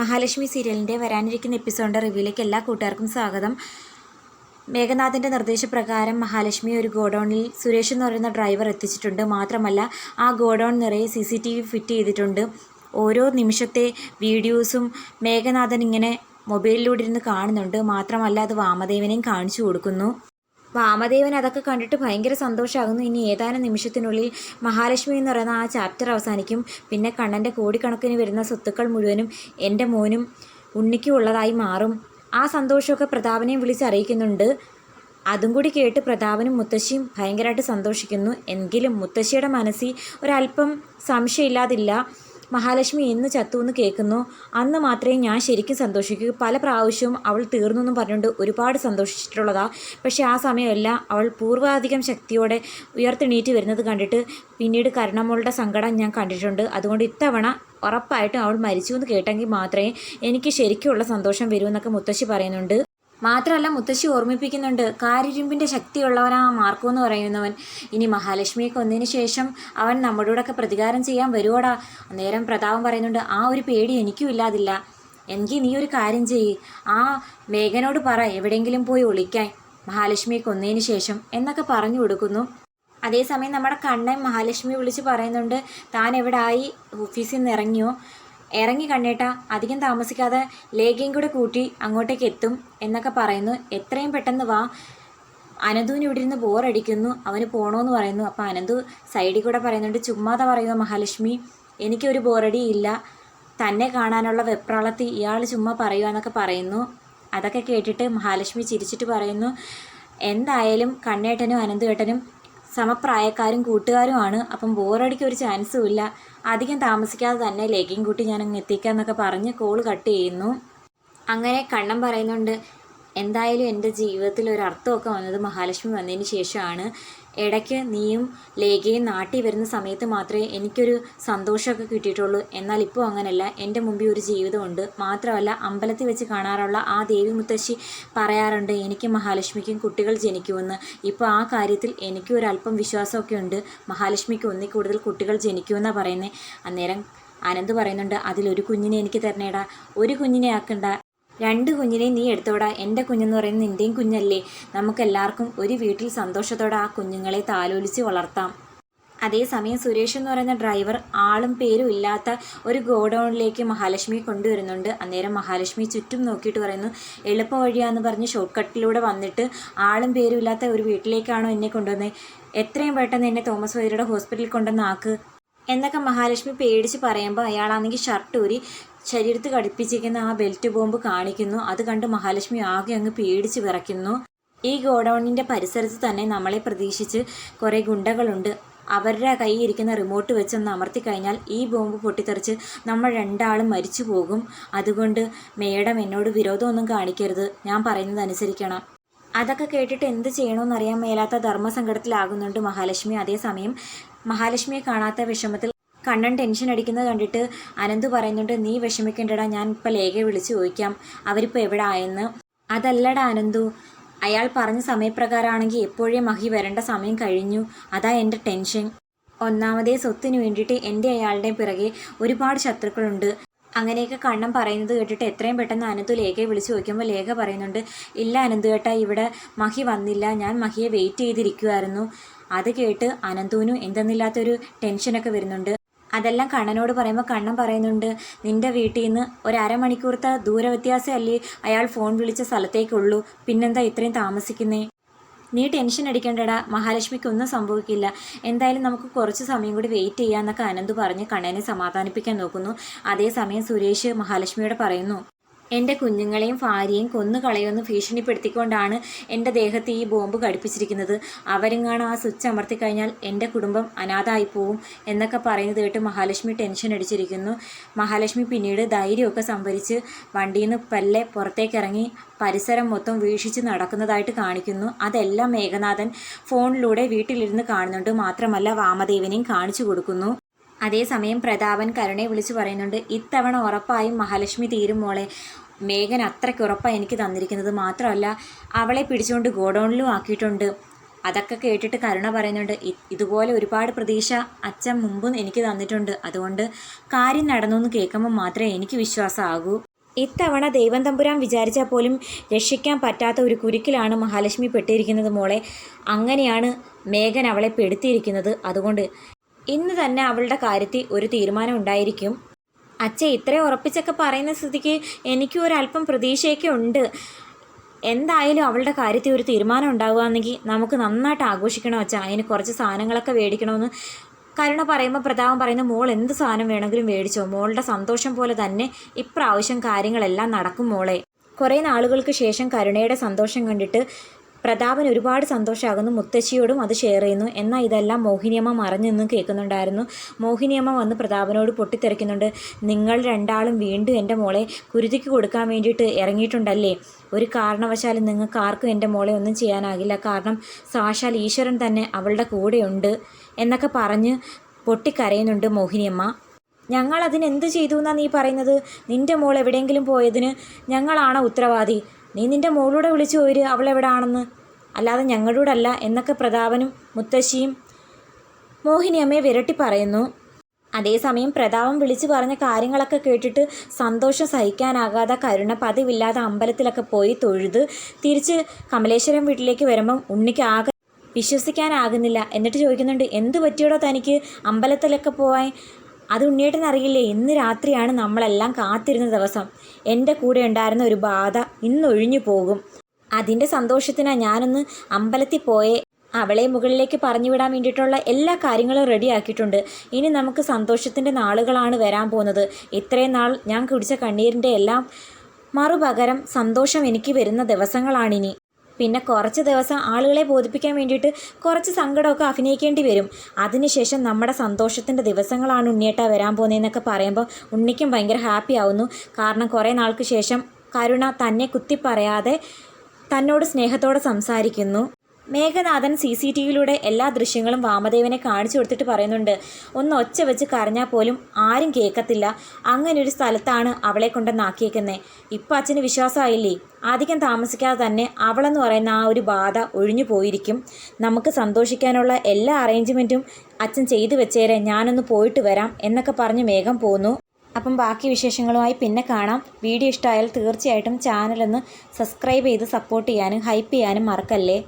മഹാലക്ഷ്മി സീരിയലിന്റെ വരാനിരിക്കുന്ന എപ്പിസോഡിന്റെ റിവ്യൂയിലേക്ക് എല്ലാ കൂട്ടുകാർക്കും സ്വാഗതം. മേഘനാഥിന്റെ നിർദ്ദേശപ്രകാരം മഹാലക്ഷ്മി ഒരു ഗോഡൗണിൽ സുരേഷ് എന്ന് പറയുന്ന ഡ്രൈവർ എത്തിച്ചിട്ടുണ്ട്. മാത്രമല്ല ആ ഗോഡൗൺ നിറയെ C C T V fit ചെയ്തിട്ടുണ്ട്. ഓരോ നിമിഷത്തെ വീഡിയോസും മേഘനാഥൻ ഇങ്ങനെ മൊബൈലിലൂടെ ഇരുന്ന് കാണുന്നുണ്ട്. മാത്രമല്ല അത് വാമദേവനെയും കാണിച്ചു കൊടുക്കുന്നു. വാമദേവൻ അതൊക്കെ കണ്ടിട്ട് ഭയങ്കര സന്തോഷമാകുന്നു ഇനി ഏതാനും നിമിഷത്തിനുള്ളിൽ മഹാലക്ഷ്മി എന്ന് പറയുന്ന ആ ചാപ്റ്റർ അവസാനിക്കും. പിന്നെ കണ്ണന്റെ കോടിക്കണക്കിന് വരുന്ന സ്വത്തുക്കൾ മുഴുവനും എന്റെ മോനും ഉണ്ണിക്കും ഉള്ളതായി മാറും. ആ സന്തോഷമൊക്കെ പ്രതാപനെയും വിളിച്ച് അറിയിക്കുന്നുണ്ട്. അതും കൂടി കേട്ട് പ്രതാപനും മുത്തശ്ശിയും ഭയങ്കരമായിട്ട് സന്തോഷിക്കുന്നു. എങ്കിലും മുത്തശ്ശിയുടെ മനസ്സിൽ ഒരല്പം സംശയമില്ലാതില്ല. മഹാലക്ഷ്മി എന്ന് ചത്തു എന്ന് കേൾക്കുന്നു. അന്ന് മാത്രമേ ഞാൻ ശരിക്കും സന്തോഷിക്കൂ. പല പ്രാവശ്യവും അവൾ തീർന്നു എന്നും പറഞ്ഞുകൊണ്ട് ഒരുപാട് സന്തോഷിച്ചിട്ടുള്ളതാ. പക്ഷേ ആ സമയമല്ല അവൾ പൂർവാധികം ശക്തിയോടെ ഉയർത്തെണീറ്റ് വരുന്നത് കണ്ടിട്ട് പിന്നീട് കരുണമോളുടെ സങ്കടം ഞാൻ കണ്ടിട്ടുണ്ട്. അതുകൊണ്ട് ഇത്തവണ ഉറപ്പായിട്ടും അവൾ മരിച്ചു എന്ന് കേട്ടെങ്കിൽ മാത്രമേ എനിക്ക് ശരിക്കുള്ള സന്തോഷം വരൂ എന്നൊക്കെ മുത്തശ്ശി പറയുന്നുണ്ട്. മാത്രമല്ല മുത്തശ്ശി ഓർമ്മിപ്പിക്കുന്നുണ്ട് കാരിരുമ്പിന്റെ ശക്തിയുള്ളവനാ മാർക്കോ എന്ന് പറയുന്നവൻ. ഇനി മഹാലക്ഷ്മിയെ കൊന്നതിന് ശേഷം അവൻ നമ്മളോടൊക്കെ പ്രതികാരം ചെയ്യാൻ വരുവോടാ? അന്നേരം പ്രതാപം പറയുന്നുണ്ട് ആ ഒരു പേടി എനിക്കും ഇല്ലാതില്ല. എങ്കിൽ നീ ഒരു കാര്യം ചെയ്യ്. ആ മേഘനോട് പറ എവിടെയെങ്കിലും പോയി ഒളിക്കാൻ. മഹാലക്ഷ്മിയെ കൊന്നതിന് ശേഷം എന്നൊക്കെ പറഞ്ഞു കൊടുക്കുന്നു. അതേസമയം നമ്മുടെ കണ്ണൻ മഹാലക്ഷ്മി വിളിച്ച് പറയുന്നുണ്ട് താൻ എവിടെ ആയി ഓഫീസിൽ നിന്ന് ഇറങ്ങിയോ? ഇറങ്ങി കണ്ണേട്ട അധികം താമസിക്കാതെ ലേഖയും കൂടെ കൂട്ടി അങ്ങോട്ടേക്ക് എത്തും എന്നൊക്കെ പറയുന്നു. എത്രയും പെട്ടെന്ന് വാ. അനന്തുവിന് ഇവിടെ ഇരുന്ന് ബോറടിക്കുന്നു അവന് പോകണമെന്ന് പറയുന്നു. അപ്പോൾ അനന്തു സൈഡിൽ കൂടെ പറയുന്നുണ്ട് ചുമ്മാതെ പറയുന്നു മഹാലക്ഷ്മി. എനിക്കൊരു ബോറടി ഇല്ല. തന്നെ കാണാനുള്ള വെപ്രാളത്തി ഇയാൾ ചുമ്മാ പറയുക എന്നൊക്കെ പറയുന്നു. അതൊക്കെ കേട്ടിട്ട് മഹാലക്ഷ്മി ചിരിച്ചിട്ട് പറയുന്നു എന്തായാലും കണ്ണേട്ടനും അനന്തുവേട്ടനും സമപ്രായക്കാരും കൂട്ടുകാരുമാണ്. അപ്പം ബോറടിക്ക് ഒരു ചാൻസും ഇല്ല. അധികം താമസിക്കാതെ തന്നെ ലേഖയും കൂട്ടി ഞാൻ അങ്ങ് എത്തിക്കാം എന്നൊക്കെ പറഞ്ഞ് കോൾ കട്ട് ചെയ്യുന്നു. അങ്ങനെ കണ്ണം പറയുന്നുണ്ട് എന്തായാലും എന്റെ ജീവിതത്തിൽ ഒരു അർത്ഥമൊക്കെ വന്നത് മഹാലക്ഷ്മി വന്നതിന് ശേഷമാണ്. ഇടയ്ക്ക് നീയും ലേഖയും നാട്ടിൽ വരുന്ന സമയത്ത് മാത്രമേ എനിക്കൊരു സന്തോഷമൊക്കെ കിട്ടിയിട്ടുള്ളൂ. എന്നാൽ ഇപ്പോൾ അങ്ങനെയല്ല എന്റെ മുമ്പിൽ ഒരു ജീവിതമുണ്ട്. മാത്രമല്ല അമ്പലത്തിൽ വെച്ച് കാണാറുള്ള ആ ദേവി മുത്തശ്ശി പറയാറുണ്ട് എനിക്ക് മഹാലക്ഷ്മിക്കും കുട്ടികൾ ജനിക്കുമെന്ന്. ഇപ്പോൾ ആ കാര്യത്തിൽ എനിക്കും ഒരല്പം വിശ്വാസമൊക്കെ ഉണ്ട്. മഹാലക്ഷ്മിക്ക് ഒന്നിൽ കൂടുതൽ കുട്ടികൾ ജനിക്കുമെന്നാണ് പറയുന്നത് അന്നേരം അനന്ത് പറയുന്നുണ്ട് അതിലൊരു കുഞ്ഞിനെ എനിക്ക് തരണേടാ. ഒരു കുഞ്ഞിനെ ആക്കണ്ട. രണ്ട് കുഞ്ഞിനെയും നീ എടുത്തോടാ. എന്റെ കുഞ്ഞെന്ന് പറയുന്നത് നിന്റെയും കുഞ്ഞല്ലേ. നമുക്കെല്ലാവർക്കും ഒരു വീട്ടിൽ സന്തോഷത്തോടെ ആ കുഞ്ഞുങ്ങളെ താലോലിച്ച് വളർത്താം. അതേസമയം സുരേഷ് എന്ന് പറയുന്ന ഡ്രൈവർ ആളും പേരും ഇല്ലാത്ത ഒരു ഗോഡൗണിലേക്ക് മഹാലക്ഷ്മി കൊണ്ടുവരുന്നുണ്ട്. അന്നേരം മഹാലക്ഷ്മി ചുറ്റും നോക്കിയിട്ട് പറയുന്നു എളുപ്പ വഴിയാന്ന് പറഞ്ഞ് ഷോർട്ട് കട്ടിലൂടെ വന്നിട്ട് ആളും പേരും ഇല്ലാത്ത ഒരു വീട്ടിലേക്കാണോ എന്നെ കൊണ്ടുവന്നത് എത്രയും പെട്ടെന്ന് എന്നെ തോമസ് വൈദ്യരുടെ ഹോസ്പിറ്റലിൽ കൊണ്ടുവന്ന് ആക്ക്. എന്നൊക്കെ മഹാലക്ഷ്മി പേടിച്ച് പറയുമ്പോൾ അയാളാണെങ്കിൽ ഷർട്ട് ഊരി ശരീരത്ത് ഘടിപ്പിച്ചിരിക്കുന്ന ആ ബെൽറ്റ് ബോംബ് കാണിക്കുന്നു. അത് കണ്ട് മഹാലക്ഷ്മി ആകെ അങ്ങ് പേടിച്ച് വിറയ്ക്കുന്നു. ഈ ഗോഡൗണിന്റെ പരിസരത്ത് തന്നെ നമ്മളെ പ്രതീക്ഷിച്ച് കുറേ ഗുണ്ടകളുണ്ട്. അവരുടെ കയ്യിൽ ഇരിക്കുന്ന റിമോട്ട് വെച്ചൊന്ന് അമർത്തി കഴിഞ്ഞാൽ ഈ ബോംബ് പൊട്ടിത്തെറിച്ച് നമ്മൾ രണ്ടാളും മരിച്ചു പോകും. അതുകൊണ്ട് മേഡം എന്നോട് വിരോധമൊന്നും കാണിക്കരുത്. ഞാൻ പറയുന്നത് അനുസരിക്കണം. അതൊക്കെ കേട്ടിട്ട് എന്ത് ചെയ്യണമെന്നറിയാൻ മേലാത്ത ധർമ്മസങ്കടത്തിലാകുന്നുണ്ട് മഹാലക്ഷ്മി. അതേസമയം മഹാലക്ഷ്മിയെ കാണാത്ത വിഷമത്തിൽ കണ്ണൻ ടെൻഷൻ അടിക്കുന്നത് കണ്ടിട്ട് അനന്ത് പറയുന്നുണ്ട് നീ വിഷമിക്കേണ്ടടാ ഞാൻ ഇപ്പോൾ ലേഖയെ വിളിച്ച് ചോദിക്കാം. അവരിപ്പോൾ എവിടെ ആയെന്ന് അതല്ലടാ അനന്തു. അയാൾ പറഞ്ഞ സമയപ്രകാരമാണെങ്കിൽ എപ്പോഴേ മഹി വരേണ്ട സമയം കഴിഞ്ഞു. അതാ എന്റെ ടെൻഷൻ ഒന്നാമതേ സ്വത്തിന് വേണ്ടിയിട്ട് എന്റെ അയാളുടെ പിറകെ ഒരുപാട് ശത്രുക്കളുണ്ട്. അങ്ങനെയൊക്കെ കണ്ണം പറയുന്നത് കേട്ടിട്ട് എത്രയും പെട്ടെന്ന് അനന്തു ലേഖയെ വിളിച്ചു ചോദിക്കുമ്പോൾ ലേഖ പറയുന്നുണ്ട് ഇല്ല അനന്തു ചേട്ടാ ഇവിടെ മഹി വന്നില്ല. ഞാൻ മഹിയെ വെയിറ്റ് ചെയ്തിരിക്കുമായിരുന്നു അത് കേട്ട് അനന്തുവിനും എന്തെന്നില്ലാത്തൊരു ടെൻഷനൊക്കെ വരുന്നുണ്ട്. അതെല്ലാം കണ്ണനോട് പറയുമ്പോൾ കണ്ണൻ പറയുന്നുണ്ട് നിന്റെ വീട്ടിൽ നിന്ന് ഒരു അരമണിക്കൂറത്തെ ദൂരവ്യത്യാസമല്ലേ അയാൾ ഫോൺ വിളിച്ച സ്ഥലത്തേക്കുള്ളൂ. പിന്നെന്താ ഇത്രയും താമസിക്കുന്നേ? നീ ടെൻഷൻ അടിക്കേണ്ടടാ. മഹാലക്ഷ്മിക്ക് ഒന്നും സംഭവിക്കില്ല. എന്തായാലും നമുക്ക് കുറച്ച് സമയം കൂടി വെയിറ്റ് ചെയ്യാന്നൊക്കെ അനന്ത് പറഞ്ഞ് കണ്ണനെ സമാധാനിപ്പിക്കാൻ നോക്കുന്നു. അതേസമയം സുരേഷ് മഹാലക്ഷ്മിയോട് പറയുന്നു എന്റെ കുഞ്ഞുങ്ങളെയും ഭാര്യയും കൊന്നുകളയുമെന്ന് ഭീഷണിപ്പെടുത്തിക്കൊണ്ടാണ് എന്റെ ദേഹത്ത് ഈ ബോംബ് ഘടിപ്പിച്ചിരിക്കുന്നത്. അവരെങ്ങാണ് ആ സ്വിച്ച് അമർത്തി കഴിഞ്ഞാൽ എന്റെ കുടുംബം അനാഥായി പോവും എന്നൊക്കെ പറയുന്നത് കേട്ട് മഹാലക്ഷ്മി ടെൻഷൻ അടിച്ചിരിക്കുന്നു. മഹാലക്ഷ്മി പിന്നീട് ധൈര്യമൊക്കെ സംഭരിച്ച് വണ്ടിയിൽ നിന്ന് പല്ലെ പുറത്തേക്കിറങ്ങി പരിസരം മൊത്തം വീക്ഷിച്ച് നടക്കുന്നതായിട്ട് കാണിക്കുന്നു. അതെല്ലാം മേഘനാഥൻ ഫോണിലൂടെ വീട്ടിലിരുന്ന് കാണുന്നുണ്ട്. മാത്രമല്ല വാമദേവനെയും കാണിച്ചു കൊടുക്കുന്നു. അതേസമയം പ്രതാപൻ കരുണയെ വിളിച്ചു പറയുന്നുണ്ട് ഇത്തവണ ഉറപ്പായും മഹാലക്ഷ്മി തീരും മോളെ. മേഘൻ അത്രയ്ക്ക് ഉറപ്പാണ് എനിക്ക് തന്നിരിക്കുന്നത് മാത്രമല്ല അവളെ പിടിച്ചുകൊണ്ട് ഗോഡൗണിലും ആക്കിയിട്ടുണ്ട്. അതൊക്കെ കേട്ടിട്ട് കരുണ പറയുന്നുണ്ട് ഇതുപോലെ ഒരുപാട് പ്രതീക്ഷ അച്ഛൻ മുമ്പും എനിക്ക് തന്നിട്ടുണ്ട്. അതുകൊണ്ട് കാര്യം നടന്നു എന്ന് കേൾക്കുമ്പോൾ മാത്രമേ എനിക്ക് വിശ്വാസമാകൂ. ഇത്തവണ ദൈവം തമ്പുരാൻ വിചാരിച്ചാൽ പോലും രക്ഷിക്കാൻ പറ്റാത്ത ഒരു കുരുക്കിലാണ് മഹാലക്ഷ്മി പെട്ടിരിക്കുന്നത് മോളെ. അങ്ങനെയാണ് മേഘൻ അവളെ പെടുത്തിയിരിക്കുന്നത്. അതുകൊണ്ട് ഇന്ന് തന്നെ അവളുടെ കാര്യത്തിൽ ഒരു തീരുമാനം ഉണ്ടായിരിക്കും. അച്ഛ ഇത്രയും ഉറപ്പിച്ചൊക്കെ പറയുന്ന സ്ഥിതിക്ക് എനിക്കും ഒരല്പം പ്രതീക്ഷയൊക്കെ ഉണ്ട്. എന്തായാലും അവളുടെ കാര്യത്തിൽ ഒരു തീരുമാനം ഉണ്ടാവുകയാണെങ്കിൽ നമുക്ക് നന്നായിട്ട് ആഘോഷിക്കണം അച്ഛ? അതിന് കുറച്ച് സാധനങ്ങളൊക്കെ മേടിക്കണമെന്ന് കരുണ പറയുമ്പോൾ പ്രതാപം പറയുന്ന മോൾ എന്ത് സാധനം വേണമെങ്കിലും മേടിച്ചോ? മോളുടെ സന്തോഷം പോലെ തന്നെ ഇപ്രാവശ്യം കാര്യങ്ങളെല്ലാം നടക്കും മോളെ. കുറേ നാളുകൾക്ക് ശേഷം കരുണയുടെ സന്തോഷം കണ്ടിട്ട് പ്രതാപൻ ഒരുപാട് സന്തോഷമാകുന്നു മുത്തശ്ശിയോടും അത് ഷെയർ ചെയ്യുന്നു. എന്നാൽ ഇതെല്ലാം മോഹിനിയമ്മ മറഞ്ഞു നിന്നും കേൾക്കുന്നുണ്ടായിരുന്നു. മോഹിനിയമ്മ വന്ന് പ്രതാപനോട് പൊട്ടിത്തെറിക്കുന്നുണ്ട്. നിങ്ങൾ രണ്ടാളും വീണ്ടും എന്റെ മോളെ കുരുതിക്ക് കൊടുക്കാൻ വേണ്ടിയിട്ട് ഇറങ്ങിയിട്ടുണ്ടല്ലേ? ഒരു കാരണവശാലും നിങ്ങൾക്ക് ആർക്കും എന്റെ മോളെ ഒന്നും ചെയ്യാനാകില്ല. കാരണം സാക്ഷാൽ ഈശ്വരൻ തന്നെ അവളുടെ കൂടെയുണ്ട് എന്നൊക്കെ പറഞ്ഞ് പൊട്ടിക്കരയുന്നുണ്ട് മോഹിനിയമ്മ. ഞങ്ങൾ അതിനെന്ത് ചെയ്തു എന്നാണ് നീ പറയുന്നത്? നിന്റെ മോൾ എവിടെയെങ്കിലും പോയതിന് ഞങ്ങളാണോ ഉത്തരവാദി? നീ നിന്റെ മോളൂടെ വിളിച്ചു പോര് അവൾ എവിടാണെന്ന്. അല്ലാതെ ഞങ്ങളോടല്ല എന്നൊക്കെ പ്രതാപനും മുത്തശ്ശിയും മോഹിനിയമ്മയെ വിരട്ടി പറയുന്നു. അതേസമയം പ്രതാപം വിളിച്ചു പറഞ്ഞ കാര്യങ്ങളൊക്കെ കേട്ടിട്ട് സന്തോഷം സഹിക്കാനാകാതെ കരുണ പതിവില്ലാതെ അമ്പലത്തിലൊക്കെ പോയി തൊഴുത് തിരിച്ച് കമലേശ്വരം വീട്ടിലേക്ക് വരുമ്പം ഉണ്ണിക്ക് ആകെ വിശ്വസിക്കാനാകുന്നില്ല. എന്നിട്ട് ചോദിക്കുന്നുണ്ട് എന്ത് പറ്റിയോടോ തനിക്ക്? അമ്പലത്തിലൊക്കെ പോവാൻ അത് ഉണ്ണിയേട്ടൻ അറിയില്ലേ? ഇന്ന് രാത്രിയാണ് നമ്മളെല്ലാം കാത്തിരുന്ന ദിവസം. എന്റെ കൂടെ ഉണ്ടായിരുന്ന ഒരു ബാധ ഇന്നൊഴിഞ്ഞു പോകും. അതിന്റെ സന്തോഷത്തിനാണ് ഞാനൊന്ന് അമ്പലത്തിൽ പോയേ. അവളെ മുകളിലേക്ക് പറഞ്ഞു വിടാൻ വേണ്ടിയിട്ടുള്ള എല്ലാ കാര്യങ്ങളും റെഡിയാക്കിയിട്ടുണ്ട് ഇനി നമുക്ക് സന്തോഷത്തിന്റെ നാളുകളാണ് വരാൻ പോകുന്നത്. ഇത്രയും നാൾ ഞാൻ കുടിച്ച കണ്ണീരിന്റെ എല്ലാം മറുപകരം സന്തോഷം എനിക്ക് വരുന്ന ദിവസങ്ങളാണിനി. പിന്നെ കുറച്ച് ദിവസം ആളുകളെ ബോധിപ്പിക്കാൻ വേണ്ടിയിട്ട് കുറച്ച് സങ്കടമൊക്കെ അഭിനയിക്കേണ്ടി വരും. അതിനുശേഷം നമ്മുടെ സന്തോഷത്തിന്റെ ദിവസങ്ങളാണ് ഉണ്ണിയേട്ട വരാൻ പോകുന്നതെന്നൊക്കെ പറയുമ്പോൾ ഉണ്ണിക്കും ഭയങ്കര ഹാപ്പി ആവുന്നു. കാരണം കുറേ നാൾക്ക് ശേഷം കരുണ തന്നെ കുത്തി പറയാതെ തന്നോട് സ്നേഹത്തോടെ സംസാരിക്കുന്നു. മേഘനാഥൻ സി സി ടി വിയിലൂടെ എല്ലാ ദൃശ്യങ്ങളും വാമദേവനെ കാണിച്ചു കൊടുത്തിട്ട് പറയുന്നുണ്ട്. ഒന്ന് ഒച്ച വെച്ച് കരഞ്ഞാൽ പോലും ആരും കേൾക്കത്തില്ല. അങ്ങനെ ഒരു സ്ഥലത്താണ് അവളെ കൊണ്ടെന്നാക്കിയേക്കുന്നത് ഇപ്പം അച്ഛന് വിശ്വാസമായില്ലേ? അധികം താമസിക്കാതെ തന്നെ അവളെന്ന് പറയുന്ന ആ ഒരു ബാധ ഒഴിഞ്ഞു പോയിരിക്കും. നമുക്ക് സന്തോഷിക്കാനുള്ള എല്ലാ അറേഞ്ച്മെന്റും അച്ഛൻ ചെയ്തു വെച്ചേരെ ഞാനൊന്ന് പോയിട്ട് വരാം എന്നൊക്കെ പറഞ്ഞ് മേഘം പോന്നു. അപ്പം ബാക്കി വിശേഷങ്ങളുമായി പിന്നെ കാണാം. വീഡിയോ ഇഷ്ടമായാൽ തീർച്ചയായിട്ടും ചാനലൊന്ന് സബ്സ്ക്രൈബ് ചെയ്ത് സപ്പോർട്ട് ചെയ്യാനും ഹൈപ്പ് ചെയ്യാനും മറക്കല്ലേ?